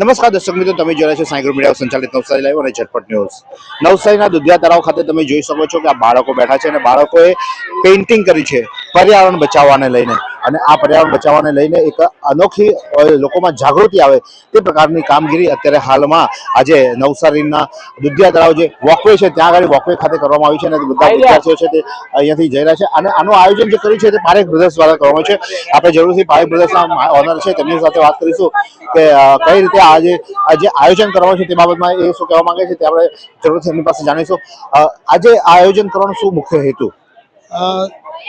નમસ્કાર દર્શક મિત્રો, તમે જોયા છો સાયકલ મીડિયા સંચાલિત નવસારી લાઈવ અને ઝટપટ ન્યૂઝ. નવસારીના દુધિયા તળાવ ખાતે તમે જોઈ શકો છો કે આ બાળકો બેઠા છે અને બાળકોએ પેઇન્ટિંગ કરી છે, પર્યાવરણ બચાવવાને લઈને. અને આ પર્યાવરણ બચાવવાને લઈને એક અનોખી લોકોમાં જાગૃતિ આવે તે પ્રકારની કામગીરી અત્યારે હાલમાં આજે નવસારીના દુધિયા તળાવ જે વોકવે છે ત્યાં આગળ વોકવે ખાતે કરવામાં આવી છે અને બધા વિદ્યાર્થીઓ છે તે અહીંયાથી જઈ રહ્યા છે. અને આનું આયોજન જે કર્યું છે તે પારેખ બ્રધર્સ દ્વારા કરવામાં છે. આપણે જરૂરથી પારેખ બ્રધર્સના ઓનર છે તેમની સાથે વાત કરીશું કે કઈ રીતે આજે આ જે આયોજન કરવાનું છે તે બાબતમાં એ શું કહેવા માંગે છે તે આપણે જરૂરથી એમની પાસે જાણીશું. આજે આ આયોજન કરવાનો શું મુખ્ય હેતુ?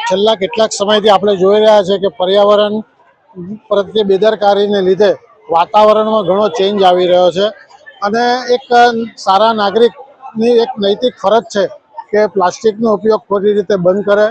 છેલ્લા કેટલાક સમયથી આપણે જોઈ રહ્યા છે કે પર્યાવરણ પ્રત્યે બેદરકારીને લીધે વાતાવરણમાં ઘણો ચેન્જ આવી રહ્યો છે. અને એક સારા નાગરિકની એક નૈતિક ફરજ છે કે પ્લાસ્ટિકનો ઉપયોગ ખોટી રીતે બંધ કરે,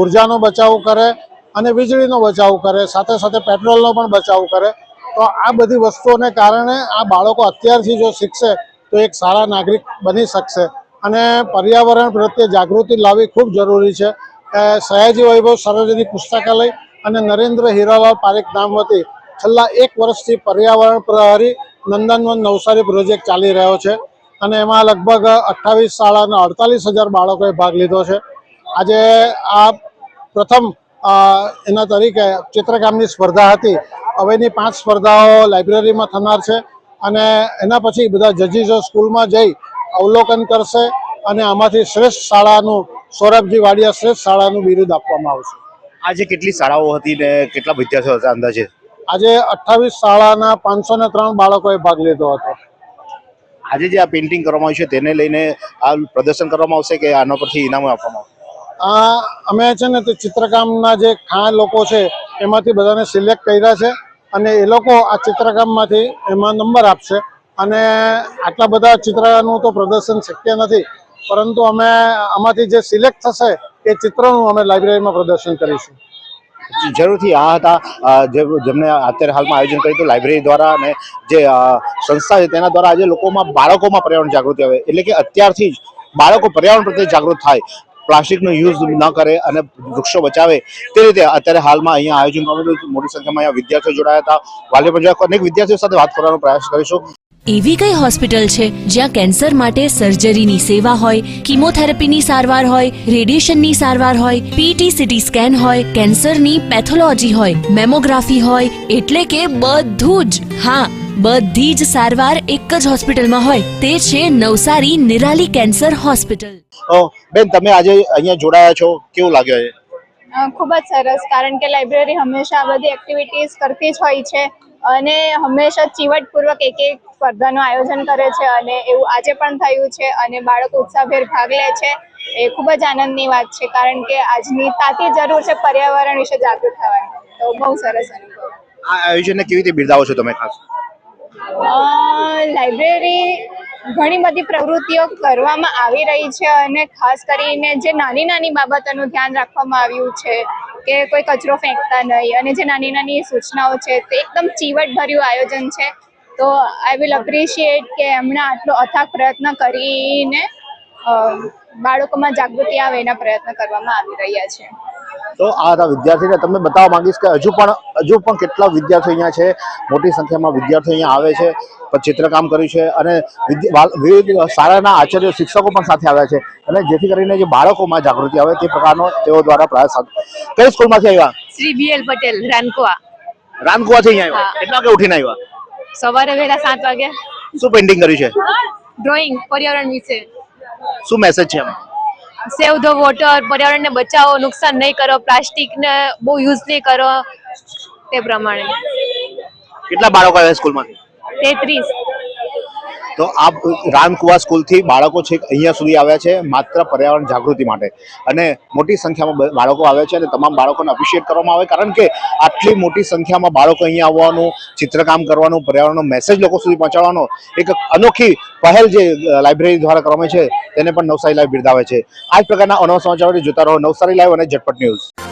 ઉર્જાનો બચાવ કરે અને વીજળીનો બચાવ કરે, સાથે સાથે પેટ્રોલનો પણ બચાવ કરે. તો આ બધી વસ્તુઓને કારણે આ બાળકો અત્યારથી જો શીખશે તો એક સારા નાગરિક બની શકશે. અને પર્યાવરણ પ્રત્યે જાગૃતિ લાવવી ખૂબ જરૂરી છે. સયાજી વૈભવ સરોજની પુસ્તકાલય અને નરેન્દ્ર હીરાલાલ પારેખ નામ વતી છેલ્લા એક વર્ષથી પર્યાવરણ પ્રહરી નંદનવન નવસારી પ્રોજેક્ટ ચાલી રહ્યો છે અને એમાં લગભગ અઠ્ઠાવીસ શાળાના અડતાલીસ હજાર બાળકોએ ભાગ લીધો છે. આજે આ પ્રથમ એના તરીકે ચિત્રકામની સ્પર્ધા હતી. હવેની પાંચ સ્પર્ધાઓ લાઇબ્રેરીમાં થનાર છે અને એના પછી બધા જજીસો સ્કૂલમાં જઈ અવલોકન કરશે અને આમાંથી શ્રેષ્ઠ શાળાનું સૌરભજી વાડિયા શ્રેષ્ઠ શાળાનું બિરુદ આપવામાં આવશે. આજે કેટલી શાળાઓ હતી ને કેટલા વિદ્યાર્થીઓ હતા અંદાજે? આજે અઠ્ઠાવીસ શાળાના પાંચસો ને ત્રણ બાળકોએ ભાગ લીધો હતો. આજે જે આ પેઇન્ટિંગ કરવામાં આવ્યું છે તેને લઈને આ પ્રદર્શન કરવામાં આવશે કે આના પરથી ઇનામો આપવામાં આવશે? આ અમે છે ને તે ચિત્રકામના જે ખાણ લોકો છે એમાંથી બધાને સિલેક્ટ કર્યા છે અને એ લોકો આ ચિત્રકામમાંથી એમાં નંબર આપશે. અને આટલા બધા ચિત્રનું તો પ્રદર્શન શક્ય નથી. પરંતુ અમે આમાંથી જે સિલેક્ટ થશે એ ચિત્રનું અમે લાઇબ્રેરીમાં પ્રદર્શન કરીશું. જરૂરથી. આ હતા જેમને અત્યારે હાલમાં આયોજન કર્યું હતું લાઇબ્રેરી દ્વારા અને જે સંસ્થા છે તેના દ્વારા આજે લોકોમાં બાળકોમાં પર્યાવરણ જાગૃતિ આવે. એટલે કે અત્યારથી જ બાળકો પર્યાવરણ પ્રત્યે જાગૃત થાય. પ્લાસ્ટિકનો યુઝ ન કરે અને વૃક્ષો બચાવે. તે રીતે અત્યારે હાલમાં અહીંયા આયોજન કરવામાં. મોટી સંખ્યામાં અહીંયા વિદ્યાર્થીઓ જોડાયા હતા. વાલી પણ અનેક વિદ્યાર્થીઓ સાથે વાત કરવાનો પ્રયાસ કરીશું. એવી કઈ હોસ્પિટલ છે જ્યાં કેન્સર માટે સર્જરીની સેવા હોય કિમોથેરાપીની સારવાર હોય રેડિયેશનની સારવાર હોય પીટી સીટી સ્કેન હોય કેન્સરની પેથોલોજી હોય મેમોગ્રાફી હોય એટલે કે બધું જ. હા બધી જ સારવાર એક જ હોસ્પિટલમાં હોય તે છે નવસારી નિરાલી કેન્સર હોસ્પિટલ. બેન તમે આજે અહીંયા જોડાયા છો કેવું લાગ્યો છે ખૂબ જ સરસ કારણ કે લાઇબ્રેરી હંમેશા બધી એક્ટિવિટીઝ કરતી જ હોય છે. અને હંમેશા ચીવટપૂર્વક એક એક સ્પર્ધાનું આયોજન કરે છે અને એવું આજે પણ થયું છે અને બાળકો ઉત્સાહભેર ભાગ લે છે. એ ખૂબ જ આનંદની વાત છે કારણ કે આજની તાતી જરૂર છે પર્યાવરણ વિશે જાગૃત થવાની. તો બહુ સરસ અનુભવ. આ આયોજનને કેવી રીતે બિરદાવો છો તમે ખાસ? લાઇબ્રેરી ઘણી બધી પ્રવૃત્તિઓ કરવામાં આવી રહી છે અને ખાસ કરીને જે નાની નાની બાબતોનું ધ્યાન રાખવામાં આવ્યું છે કે કોઈ કચરો ફેંકતા નહીં અને જે નાની નાની સૂચનાઓ છે તે એકદમ ચીવટભર્યું આયોજન છે. તો આઈ વિલ અપ્રિશિએટ કે એમણે આટલો અથાગ પ્રયત્ન કરીને બાળકોમાં જાગૃતિ આવે એના પ્રયત્ન કરવામાં આવી રહ્યા છે. તો આ હતા વિદ્યાર્થીને તમને બતાવવા માંગીશ કે હજુ પણ હજુ પણ કેટલા વિદ્યાર્થીઓ અહીંયા છે? મોટી સંખ્યામાં વિદ્યાર્થીઓ અહીંયા આવે છે ચિત્રકામ કર્યું છે અને વિવિધ શાળાના આચાર્ય શિક્ષકો પણ સાથે આવ્યા છે. અને જેથી કરીને જે બાળકોમાં જાગૃતિ આવે તે પ્રકારનો તેઓ દ્વારા પ્રયાસ કઈ સ્કૂલમાંથી આવ્યા? Shri B L Patel Ranakuva. રાનકુવાથી અહીંયા આવ્યા? કેટલા વાગે ઉઠીને આવ્યા? સવારે વહેલા સાત વાગે. શું પેઇન્ટિંગ કર્યું છે? ડ્રોઈંગ પર્યાવરણ વિશે. શું મેસેજ છે એમાં? સેવ ધ વોટર પર્યાવરણને બચાવો નુકસાન નહીં કરો પ્લાસ્ટિકને બહુ યુઝ નહીં કરો તે પ્રમાણે. કેટલા બાળકો આવ્યા સ્કૂલમાં તેત્રીસ. તો આ રામકુવા સ્કૂલથી બાળકો છે અહીંયા સુધી આવ્યા છે માત્ર પર્યાવરણ જાગૃતિ માટે. અને મોટી સંખ્યામાં બાળકો આવ્યા છે અને તમામ બાળકોને અપ્રિશિએટ કરવામાં આવે કારણ કે આટલી મોટી સંખ્યામાં બાળકો અહીંયા આવવાનું, ચિત્રકામ કરવાનું, પર્યાવરણનો મેસેજ લોકો સુધી પહોંચાડવાનો એક અનોખી પહેલ જે લાઇબ્રેરી દ્વારા કરવામાં છે, તેને પણ નવસારી લાઈવ બિરદાવે છે. આ જ પ્રકારના અનવ સમાચારો જોતા રહો નવસારી લાઈવ અને ઝટપટ ન્યૂઝ